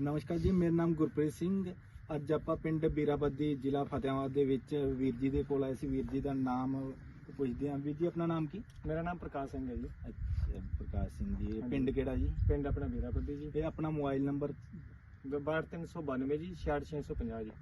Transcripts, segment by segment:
ਨਮਸਕਾਰ ਜੀ ਮੇਰਾ ਨਾਮ ਗੁਰਪ੍ਰੀਤ ਸਿੰਘ। ਅੱਜ ਆਪਾਂ ਪਿੰਡ ਬੀਰਾਬੱਦੀ ਜ਼ਿਲ੍ਹਾ ਫਤਿਆਬਾਦ ਦੇ ਵਿੱਚ ਵੀਰ ਜੀ ਦੇ ਕੋਲ ਆਏ ਸੀ। ਵੀਰ ਜੀ ਦਾ ਨਾਮ ਪੁੱਛਦੇ ਹਾਂ। ਵੀਰ ਜੀ ਆਪਣਾ ਨਾਮ ਕੀ? ਮੇਰਾ ਨਾਮ ਪ੍ਰਕਾਸ਼ ਸਿੰਘ ਹੈ ਜੀ। ਅੱਛਾ ਪ੍ਰਕਾਸ਼ ਸਿੰਘ ਜੀ। ਇਹ। ਪਿੰਡ ਕਿਹੜਾ ਜੀ? ਪਿੰਡ ਆਪਣਾ ਵੀਰਾਪੱਦੀ ਜੀ। ਇਹ ਆਪਣਾ ਮੋਬਾਈਲ ਨੰਬਰ? 62392 ਜੀ 66650 ਜੀ।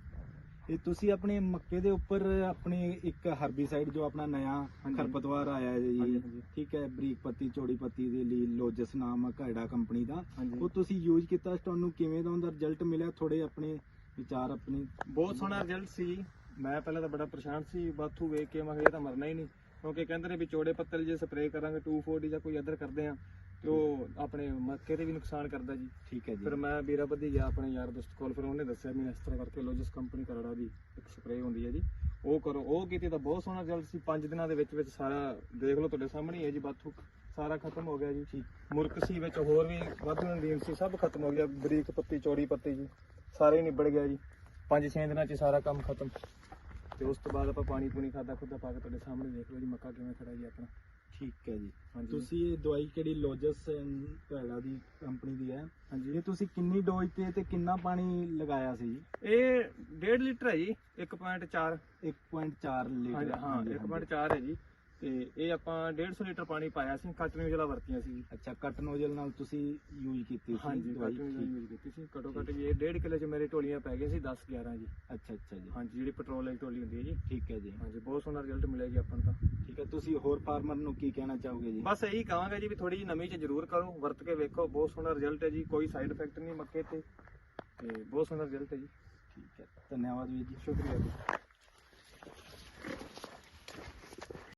ਇਹ ਤੁਸੀਂ ਆਪਣੇ ਮੱਕੇ ਦੇ ਉੱਪਰ ਆਪਣੇ ਇੱਕ ਹਰਬੀਸਾਈਡ ਜੋ ਆਪਣਾ ਨया। ਖਰਪਤਵਾਰ ਆਇਆ ਹੈ ਜੀ। ਠੀਕ ਹੈ ਬਰੀਕ ਪੱਤੀ ਚੌੜੀ ਪੱਤੀ ਦੇ ਲਈ ਲੋਜਸ ਨਾਮ ਘਾੜਾ ਕੰਪਨੀ ਦਾ। ਉਹ ਤੁਸੀਂ ਯੂਜ਼ ਕੀਤਾ ਤੁਹਾਨੂੰ ਕਿਵੇਂ ਦਾ ਉਹਦਾ ਰਿਜ਼ਲਟ ਮਿਲਿਆ? ਥੋੜੇ ਆਪਣੇ ਵਿਚਾਰ ਆਪਣੇ ਬਹੁਤ ਸੋਹਣਾ ਰਿਜ਼ਲਟ ਸੀ। ਮੈਂ ਪਹਿਲਾਂ ਤਾਂ ਬੜਾ ਪਰੇਸ਼ਾਨ ਸੀ ਬਾਥੂ ਵੇਖ ਕੇ ਮੈਂ ਕਿਹਾ ਇਹ ਤਾਂ ਮਰਨਾ ਹੀ ਨਹੀਂ। ਕਿਉਂਕਿ ਕਹਿੰਦੇ ਨੇ ਵੀ ਚੌੜੇ ਪੱਤਲ ਜੇ ਸਪਰੇਅ ਕਰਾਂਗੇ 240 ਜਾਂ ਕੋਈ ਅਦਰ ਕਰਦੇ ਆ ਤੇ ਉਹ ਆਪਣੇ ਮੱਕੇ ਤੇ ਵੀ ਨੁਕਸਾਨ ਕਰਦਾ ਜੀ। ਠੀਕ ਹੈ ਜੀ। ਫਿਰ ਮੈਂ ਵੀਰਾਪੱਦੀ ਗਿਆ ਆਪਣੇ ਯਾਰ ਦੋਸਤ ਕੋਲ ਫਿਰ ਉਹਨੇ ਦੱਸਿਆ ਵੀ ਇਸ ਤਰ੍ਹਾਂ ਕਰਕੇ ਲੋਜਸ ਕੰਪਨੀ ਕਰੜਾ ਦੀ ਇੱਕ ਸਪਰੇਅ ਹੁੰਦੀ ਹੈ ਜੀ। ਉਹ ਕਰੋ ਉਹ ਕੀਤੀ ਤਾਂ ਬਹੁਤ ਸੋਹਣਾ ਰਿਜ਼ਲਟ ਸੀ। 5 ਦਿਨਾਂ ਦੇ ਵਿੱਚ ਵਿੱਚ ਸਾਰਾ ਦੇਖ ਲਓ ਤੁਹਾਡੇ ਸਾਹਮਣੇ ਹੀ ਹੈ ਜੀ ਬਾਥੂ ਸਾਰਾ ਖਤਮ ਹੋ ਗਿਆ ਜੀ। ਠੀਕ। ਮੁਰਕ ਸੀ ਵਿੱਚ ਹੋਰ ਵੀ ਵਾਧੂ ਨਦੀਨ ਸੀ ਸਭ ਖਤਮ ਹੋ ਗਿਆ। ਬਰੀਕ ਪੱਤੀ ਚੌੜੀ ਪੱਤੀ ਜੀ ਸਾਰੇ ਨਿਬੜ ਗਿਆ ਜੀ। 5-6 ਦਿਨਾਂ 'ਚ ਸਾਰਾ ਕੰਮ ਖਤਮ। ਤੇ ਉਸ ਤੋਂ ਬਾਅਦ ਆਪਾਂ ਪਾਣੀ ਪੂਣੀ ਖਾਦਾ ਖੁਦਾ ਪਾ ਕੇ ਤੁਹਾਡੇ ਸਾਹਮਣੇ ਦੇਖ ਲਓ ਜੀ ਮੱਕਾ ਕਿਵੇਂ ਖੜਾ ਜੀ ਆਪਣਾ। ਠੀਕ ਹੈ ਜੀ। ਹਾਂਜੀ। ਤੁਸੀਂ ਇਹ ਦਵਾਈ ਕਿਹੜੀ ਲੋਜਸ ਘੜਾ ਦੀ ਕੰਪਨੀ ਦੀ ਹੈ? ਹਾਂਜੀ। ਇਹ ਤੁਸੀਂ ਕਿੰਨੀ ਡੋਜ਼ ਤੇ ਤੇ ਕਿੰਨਾ ਪਾਣੀ ਲਗਾਇਆ ਸੀ ਇਹ 1.5 ਲੀਟਰ ਹੈ ਜੀ 1.4 1.4 ਲੀਟਰ। ਹਾਂਜੀ ਹਾਂ 1.4 ਹੈ ਜੀ। ਤੇ ਇਹ ਆਪਾਂ 150 ਲੀਟਰ ਪਾਣੀ ਪਾਇਆ ਸੀ ਕੰਟੀਨਿਊ ਜਿਹੜਾ ਵਰਤੀਆਂ ਸੀ। ਅੱਛਾ ਕੱਟ ਨੋਜ਼ਲ ਨਾਲ ਤੁਸੀਂ ਯੂਜ਼ ਕੀਤੀ ਸੀ ਹਾਂਜੀ ਦਵਾਈ। ਕੰਟੀਨਿਊ ਠੀਕ। ਯੂਜ਼ ਕੀਤੀ ਸੀ। ਘਟੋ ਘੱਟ ਜੀ ਇਹ 1.5 ਕਿਲੋ 'ਚ ਮੇਰੇ ਢੋਲੀਆਂ ਪੈ ਗਈਆਂ ਸੀ 10 11 ਜੀ। ਅੱਛਾ ਅੱਛਾ ਜੀ। ਹਾਂਜੀ ਜਿਹੜੀ ਪੈਟਰੋਲ ਵਾਲੀ ਢੋਲੀ ਹੁੰਦੀ ਹੈ ਜੀ। ਠੀਕ ਹੈ ਜੀ। ਹਾਂਜੀ ਬਹੁਤ ਸੋਹਣਾ ਰਿਜ਼ਲਟ ਮਿਲਿਆ ਜੀ ਆਪਾਂ ਨੂੰ ਤਾਂ। ਠੀਕ ਹੈ ਤੁਸੀਂ ਹੋਰ ਫਾਰਮਰ ਨੂੰ ਕੀ ਕਹਿਣਾ ਚਾਹੋਗੇ ਜੀ? ਬਸ ਇਹੀ ਕਹਾਂਗਾ ਜੀ ਵੀ ਥੋੜੀ ਜਿਹੀ ਨਵੀਂ ਚ ਜ਼ਰੂਰ ਕਰੋ ਵਰਤ ਕੇ ਵੇਖੋ। ਬਹੁਤ ਸੋਹਣਾ ਰਿਜ਼ਲਟ ਹੈ ਜੀ ਕੋਈ ਸਾਈਡ ਇਫੈਕਟ ਨਹੀਂ ਮੱਕੇ ਤੇ। ਤੇ ਬਹੁਤ ਸੋਹਣਾ ਰਿਜ਼ਲਟ ਹੈ ਜੀ। ਠੀਕ ਹੈ ਧੰਨਵਾਦ ਵੀਰ ਜੀ। ਸ਼ੁਕਰੀਆ ਜੀ।